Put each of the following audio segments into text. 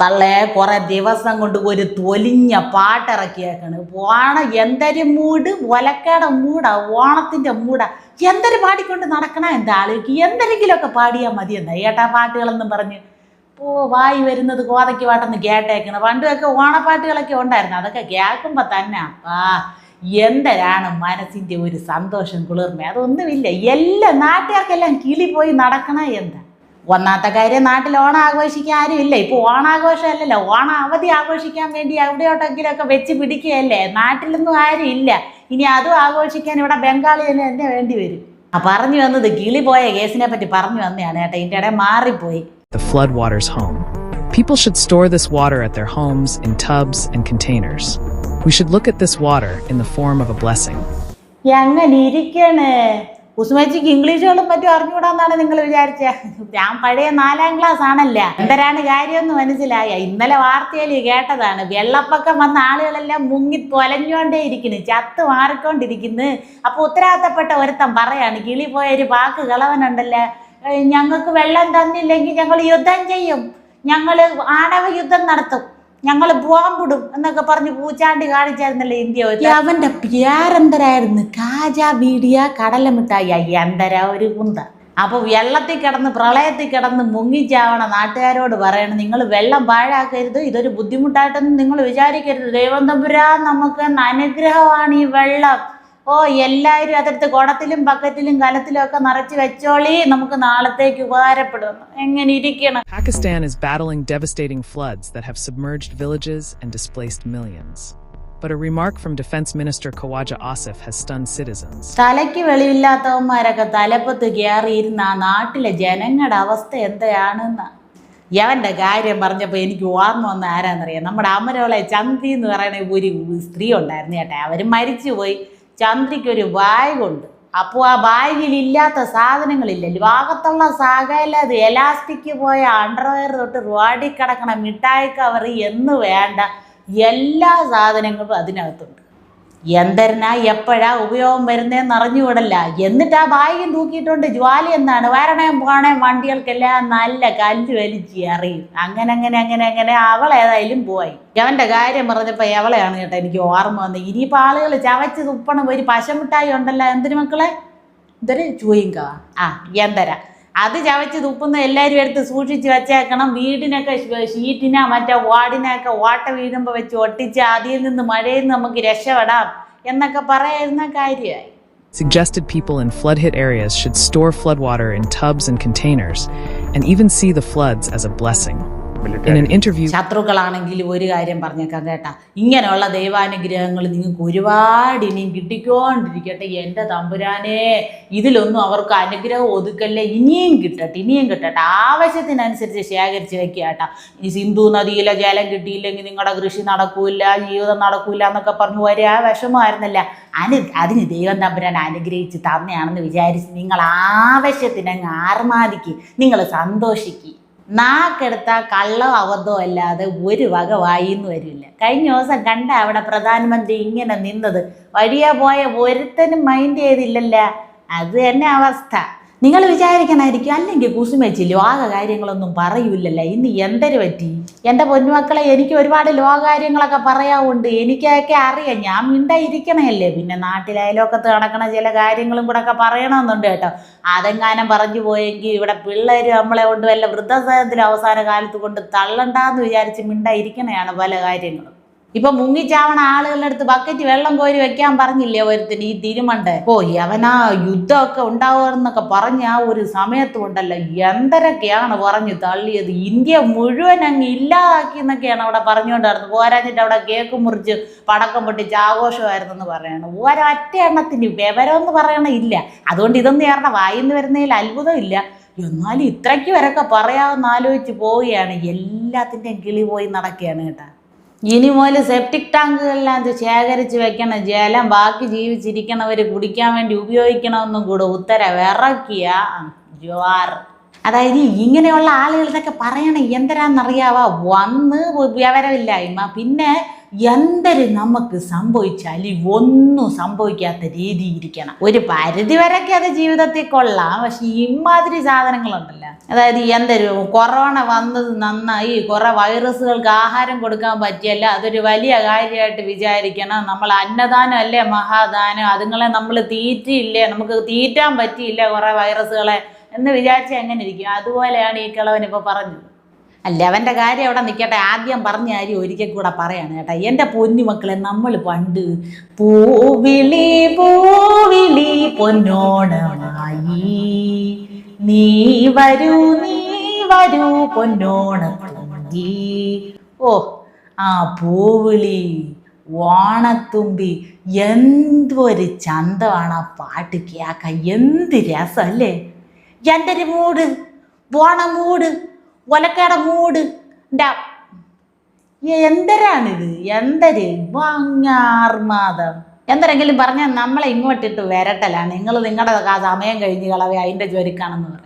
തള്ളേ കുറെ ദിവസം കൊണ്ട് ഒരു തൊലിഞ്ഞ പാട്ടിറക്കിയേക്കണ്. ഓണ എന്തൊരു മൂട് ഒലക്കയുടെ മൂടാ ഓണത്തിന്റെ മൂടാ. എന്തൊരു പാടിക്കൊണ്ട് നടക്കണ എന്താ ആളുകൾക്ക്? എന്തെങ്കിലുമൊക്കെ പാടിയാൽ മതി എന്താ ഏട്ടാ പാട്ടുകളെന്നും പറഞ്ഞ് ഓ വായി വരുന്നത് കോതയ്ക്ക് പാട്ടെന്ന് കേട്ടേക്കണ്. പണ്ടുമൊക്കെ ഓണപ്പാട്ടുകളൊക്കെ ഉണ്ടായിരുന്നു. അതൊക്കെ കേൾക്കുമ്പോൾ തന്നെ അപ്പാ എന്തരാണ് മനസ്സിന്റെ ഒരു സന്തോഷം കുളിർമ. അതൊന്നുമില്ല. എല്ലാ നാട്ടുകാർക്കെല്ലാം കിളി പോയി നടക്കണ എന്താ? ഒന്നാമത്തെ കാര്യം നാട്ടിൽ ഓണം ആഘോഷിക്കാൻ ആരും ഇല്ല. ഇപ്പോൾ ഓണാഘോഷം അല്ലല്ലോ ഓണം അവധി ആഘോഷിക്കാൻ വേണ്ടി എവിടെയോട്ടെങ്കിലുമൊക്കെ വെച്ച് പിടിക്കുകയല്ലേ? നാട്ടിലൊന്നും ആരും ഇല്ല. ഇനി അതും ആഘോഷിക്കാൻ ഇവിടെ ബംഗാളി തന്നെ തന്നെ വേണ്ടി വരും. ആ പറഞ്ഞു വന്നത് കിളി പോയ കേസിനെ പറ്റി പറഞ്ഞു വന്നെയാണ് ഏട്ടാ ഇതിന്റെ ഇടയിൽ മാറിപ്പോയി. The floodwaters home. People should store this water at their homes in tubs and containers. We should look at this water in the form of a blessing. എങ്ങനെ ഇരിക്കണ്? കുസുമച്ചിക്ക് ഇംഗ്ലീഷുകളും മറ്റും അറിഞ്ഞുകൂടാന്നാണ് നിങ്ങൾ വിചാരിച്ച. ഞാൻ പഴയ നാലാം ക്ലാസ് ആണല്ല. എന്തരാണ് കാര്യമെന്ന് മനസ്സിലായ. ഇന്നലെ വാർത്തയിൽ കേട്ടതാണ്. വെള്ളപ്പൊക്കം വന്ന ആളുകളെല്ലാം മുങ്ങി തൊലഞ്ഞുകൊണ്ടേ ഇരിക്കുന്നു. ചത്ത് മാറിക്കൊണ്ടിരിക്കുന്നു. അപ്പൊ ഉത്തരവാദിത്തപ്പെട്ട ഒരുത്തം പറയാണ് കിളി പോയ ഒരു വാക്ക് കളവനുണ്ടല്ലോ. ഞങ്ങൾക്ക് വെള്ളം തന്നില്ലെങ്കിൽ ഞങ്ങൾ യുദ്ധം ചെയ്യും. ഞങ്ങൾ ആണവ യുദ്ധം നടത്തും. ഞങ്ങൾ ബോംബിടും എന്നൊക്കെ പറഞ്ഞ് പൂച്ചാണ്ടി കാണിച്ചായിരുന്നല്ലോ ഇന്ത്യ. അവന്റെ പേരെന്തരായിരുന്നു? കാജ വീടിയ കടലമിട്ടായി അയ്യന്തര ഒരു കുന്ത. അപ്പൊ വെള്ളത്തിൽ കിടന്ന് പ്രളയത്തിൽ കിടന്ന് മുങ്ങിച്ചാവണ നാട്ടുകാരോട് പറയണം നിങ്ങൾ വെള്ളം പാഴാക്കരുത് ഇതൊരു ബുദ്ധിമുട്ടായിട്ടൊന്നും നിങ്ങൾ വിചാരിക്കരുത്. ദൈവം തമ്പുരാൻ നമുക്ക് അനുഗ്രഹമാണ് ഈ വെള്ളം. ഓ എല്ലാവരും അതെടുത്ത് കുടത്തിലും ബക്കറ്റിലും കലത്തിലും ഒക്കെ നിറച്ച് വെച്ചോളി. നമുക്ക് നാളത്തേക്ക് ഉപകാരപ്പെടും എങ്ങനെ ഇരിക്കണം? Pakistan is battling devastating floods that have submerged villages and displaced millions. But a remark from Defense Minister Khawaja Asif has stunned citizens. തലയ്ക്ക് വെളിവില്ലാത്തവന്മാരൊക്കെ തലപ്പത്ത് കയറിയിരുന്ന ആ നാട്ടിലെ ജനങ്ങളുടെ അവസ്ഥ എന്തെയാണെന്ന്. യവന്റെ കാര്യം പറഞ്ഞപ്പോൾ എനിക്ക് ഓർമ്മ വന്ന ആരാന്നറിയാം? നമ്മുടെ അമരോളെ ചന്തി എന്ന് പറയുന്ന ഒരു സ്ത്രീ ഉണ്ടായിരുന്നു ചേട്ടാ അവർ മരിച്ചുപോയി. ചന്ദ്രിക്ക് ഒരു ബാഗുണ്ട്. അപ്പോൾ ആ ബാഗിൽ ഇല്ലാത്ത സാധനങ്ങളില്ല ഭാഗത്തുള്ള സകല അത് എലാസ്റ്റിക് പോയ അണ്ടർവെയർ തൊട്ട് റോഡിൽ കിടക്കണ മിഠായി കവർ എന്ന് വേണ്ട എല്ലാ സാധനങ്ങളും അതിനകത്തുണ്ട്. എന്തരനാ എപ്പോഴാ ഉപയോഗം വരുന്നതെന്ന് അറിഞ്ഞുവിടല്ല എന്നിട്ട് ആ ബാഗും തൂക്കിയിട്ടുണ്ട്. ജ്വാലി എന്നാണ് വരണേം പോണേം വണ്ടികൾക്കെല്ലാം നല്ല കല്ല് വലിച്ച് അറിയും അങ്ങനെ അങ്ങനെ അങ്ങനെ അങ്ങനെ അവൾ ഏതായാലും പോയി. അവന്റെ കാര്യം പറഞ്ഞപ്പോൾ എവളെയാണ് കേട്ടോ എനിക്ക് ഓർമ്മ വന്നത്. ഇനിയിപ്പോൾ ആളുകൾ ചവച്ച് തുപ്പണം. ഒരു പശമിട്ടായി ഉണ്ടല്ലോ. എന്തിനു മക്കളെ? എന്തൊരു ചൂയിങ്ക? ആ എന്തരാ? അത് ചവച്ച് തുപ്പുന്ന എല്ലാവരും എടുത്ത് സൂക്ഷിച്ച് വെച്ചേക്കണം വീടിനൊക്കെ ഷ- ഷീറ്റിനാ മറ്റേ വാർഡിനൊക്കെ ഓട്ട വീഴുമ്പോൾ വെച്ച് ഒട്ടിച്ച് അതിൽ നിന്ന് മഴയിൽ നിന്ന് നമുക്ക് രക്ഷപ്പെടാം എന്നൊക്കെ പറയുന്ന കാര്യമായി Suggested people in flood hit areas should store floodwater in tubs and containers and even see the floods as a blessing. In an interview, ശത്രുക്കളാണെങ്കിലും ഒരു കാര്യം പറഞ്ഞേക്കാം കേട്ടാ. ഇങ്ങനെയുള്ള ദൈവാനുഗ്രഹങ്ങൾ നിങ്ങൾക്ക് ഒരുപാട് ഇനിയും കിട്ടിക്കൊണ്ടിരിക്കട്ടെ എന്റെ തമ്പുരാനെ. ഇതിലൊന്നും അവർക്ക് അനുഗ്രഹം ഒതുക്കല്ലേ ഇനിയും കിട്ടട്ടെ ഇനിയും കിട്ടട്ടെ. ആവശ്യത്തിനനുസരിച്ച് ശേഖരിച്ച് വെക്കുക കേട്ടാ. ഈ സിന്ധു നദിയിലെ ജലം കിട്ടിയില്ലെങ്കിൽ നിങ്ങളുടെ കൃഷി നടക്കൂല ജീവിതം നടക്കൂല എന്നൊക്കെ പറഞ്ഞു ഒരേ വിഷമമായിരുന്നല്ല? അനു അതിന് ദൈവം തമ്പുരാൻ അനുഗ്രഹിച്ച് തന്നെയാണെന്ന് വിചാരിച്ച് നിങ്ങൾ ആവശ്യത്തിനങ്ങ് ആർമാദിക്ക് നിങ്ങൾ സന്തോഷിക്കുക നാക്കെടുത്ത കള്ളോ അവധോ അല്ലാതെ ഒരു വക വായിന്ന് വരില്ല. കഴിഞ്ഞ ദിവസം കണ്ട അവിടെ പ്രധാനമന്ത്രി ഇങ്ങനെ നിന്നത് വഴിയാ പോയ ഒരുത്തനും മൈൻഡ് ചെയ്തില്ലല്ല. അത് തന്നെ അവസ്ഥ. നിങ്ങൾ വിചാരിക്കണമായിരിക്കും അല്ലെങ്കിൽ കുസുമേച്ചി ലോക കാര്യങ്ങളൊന്നും പറയൂലല്ല ഇന്ന് എന്തൊരു പറ്റി? എന്റെ പൊന്നുമക്കളെ എനിക്ക് ഒരുപാട് ലോകകാര്യങ്ങളൊക്കെ പറയാവുണ്ട് എനിക്കൊക്കെ അറിയാം ഞാൻ മിണ്ടായിരിക്കണമല്ലേ പിന്നെ നാട്ടിലയലോക്കത്ത് നടക്കണ ചില കാര്യങ്ങളും കൂടെ ഒക്കെ പറയണമെന്നുണ്ട് കേട്ടോ. അതെങ്ങാനും പറഞ്ഞു പോയെങ്കിൽ ഇവിടെ പിള്ളേർ നമ്മളെ കൊണ്ട് വല്ല വൃദ്ധസദനത്തിൽ അവസാന കാലത്ത് കൊണ്ട് തള്ളണ്ടാന്ന് വിചാരിച്ച് മിണ്ടായിരിക്കണയാണ് പല കാര്യങ്ങളും. ഇപ്പൊ മുങ്ങിച്ചാവണ ആളുകളുടെ അടുത്ത് ബക്കറ്റ് വെള്ളം കോരി വെക്കാൻ പറഞ്ഞില്ലേ ഒരുത്തിന് ഈ തിരുമണ്ട്? ഓ അവനാ യുദ്ധമൊക്കെ ഉണ്ടാവുമെന്നൊക്കെ പറഞ്ഞ ആ ഒരു സമയത്തും ഉണ്ടല്ലോ എന്തരൊക്കെയാണ് പറഞ്ഞു തള്ളിയത്? ഇന്ത്യ മുഴുവൻ അങ്ങ് ഇല്ലാതാക്കി എന്നൊക്കെയാണ് അവിടെ പറഞ്ഞുകൊണ്ട് നടന്നത് പോരാഞ്ഞിട്ട് അവിടെ കേക്ക് മുറിച്ച് പടക്കം പൊട്ടിച്ച് ആഘോഷമായിരുന്നെന്ന് പറയണം. ഒരൊറ്റ എണ്ണത്തിന് വിവരം എന്ന് പറയണ ഇല്ല. അതുകൊണ്ട് ഇതൊന്നും ഏറെ വായിന്ന് വരുന്നതിൽ അത്ഭുതമില്ല എന്നാലും ഇത്രയ്ക്ക് വരൊക്കെ പറയാമെന്ന് ആലോചിച്ച് പോവുകയാണ്. എല്ലാത്തിന്റെയും കിളി പോയി നടക്കുകയാണ് കേട്ടോ. ഇനി മുതൽ സെപ്റ്റിക് ടാങ്കുകളെല്ലാം ഇത് ശേഖരിച്ച് വെക്കണ ജലം ബാക്കി ജീവിച്ചിരിക്കണവർ കുടിക്കാൻ വേണ്ടി ഉപയോഗിക്കണമെന്നും കൂടെ ഉത്തരവ് ഇറക്കിയ ജ്വാർ. അതായത് ഇങ്ങനെയുള്ള ആളുകൾ ഇതൊക്കെ പറയണ എന്തരാന്നറിയാവാ വന്ന് വിവരമില്ലായ്മ പിന്നെ എന്തൊരു നമുക്ക് സംഭവിച്ചാലും ഒന്നും സംഭവിക്കാത്ത രീതി ഇരിക്കണം. ഒരു പരിധി വരെയൊക്കെ അത് ജീവിതത്തിൽ കൊള്ളാം. പക്ഷെ ഇമാതിരി സാധനങ്ങളുണ്ടല്ലോ. അതായത് എന്തൊരു കൊറോണ വന്നത് നന്നായി കുറെ വൈറസുകൾക്ക് ആഹാരം കൊടുക്കാൻ പറ്റിയല്ല. അതൊരു വലിയ കാര്യമായിട്ട് വിചാരിക്കണം. നമ്മൾ അന്നദാനം അല്ലേ മഹാദാനം? അതുങ്ങളെ നമ്മൾ തീറ്റിയില്ലേ? നമുക്ക് തീറ്റാൻ പറ്റിയില്ല കുറെ വൈറസുകളെ എന്ന് വിചാരിച്ച എങ്ങനെ ഇരിക്കും. അതുപോലെയാണ് ഈ കിളവൻ ഇപ്പോൾ പറഞ്ഞത്. അല്ല അവന്റെ കാര്യം അവിടെ നിൽക്കട്ടെ ആദ്യം പറഞ്ഞ കാര്യം ഒരിക്കൽ കൂടെ പറയാണ് കേട്ടോ. എന്റെ പൊന്നു മക്കളെ നമ്മൾ പണ്ട് പൂവിളി പൂവിളി പൊന്നോണമായി. നീ വരൂ നീ വരൂ പൊന്നോണത്തുമ്പി. ഓ ആ പൂവിളി ഓണത്തുമ്പി എന്തൊരു ചന്തമാണ് ആ പാട്ട് കേൾക്കാൻ. എന്ത് രസം അല്ലേ എന്റെ ഒരു മൂട് ഓണ മൂട്. ഒലക്കയുടെ മൂട് എന്തരാണിത്? എന്തര്? വാങ്ങാർമാതം എന്തരെങ്കിലും പറഞ്ഞാൽ നമ്മളെ ഇങ്ങോട്ടിട്ട് വരട്ടലാണ് നിങ്ങൾ നിങ്ങളുടെ സമയം കഴിഞ്ഞ് കളവേ അതിന്റെ ജോലിക്കാണെന്ന് പറയും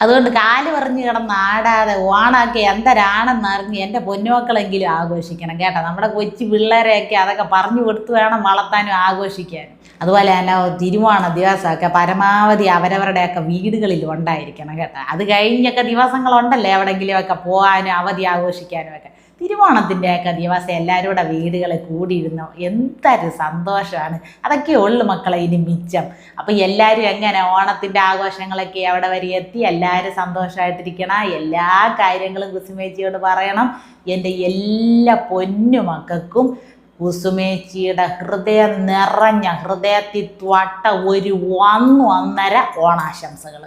അതുകൊണ്ട് കാൽ പറഞ്ഞു കിടന്ന് ആടാതെ ഓണാക്കി എന്തരാണെന്ന് അറിഞ്ഞ് എന്റെ പൊന്നുമക്കളെങ്കിലും ആഘോഷിക്കണം കേട്ടോ. നമ്മുടെ കൊച്ചു പിള്ളേരെയൊക്കെ അതൊക്കെ പറഞ്ഞു കൊടുത്ത് വേണം വളർത്താനും ആഘോഷിക്കാനും അതുപോലെ തന്നെ തിരുവോണ ദിവസമൊക്കെ പരമാവധി അവരവരുടെയൊക്കെ വീടുകളിൽ ഉണ്ടായിരിക്കണം കേട്ടോ. അത് കഴിഞ്ഞൊക്കെ ദിവസങ്ങളുണ്ടല്ലോ എവിടെയെങ്കിലുമൊക്കെ പോകാനും അവധി ആഘോഷിക്കാനും ഒക്കെ തിരുവോണത്തിന്റെയൊക്കെ ദിവസം എല്ലാവരും കൂടെ വീടുകളിൽ കൂടിയിരുന്നു. എന്തൊരു സന്തോഷമാണ്. അതൊക്കെ ഉള്ളു മക്കളെ ഇനി മിച്ചം. അപ്പം എല്ലാവരും എങ്ങനെ ഓണത്തിന്റെ ആഘോഷങ്ങളൊക്കെ അവിടെ വരെ എത്തി? എല്ലാവരും സന്തോഷമായിട്ടിരിക്കണം എല്ലാ കാര്യങ്ങളും കുസുമേച്ചിയോട് പറയണം. എന്റെ എല്ലാ പൊന്നുമക്കൾക്കും കുസുമേച്ചിയുടെ ഹൃദയം നിറഞ്ഞ ഹൃദയത്തിൽ ത്വട്ട ഒരു വന്നു ഒന്നര ഓണാശംസകൾ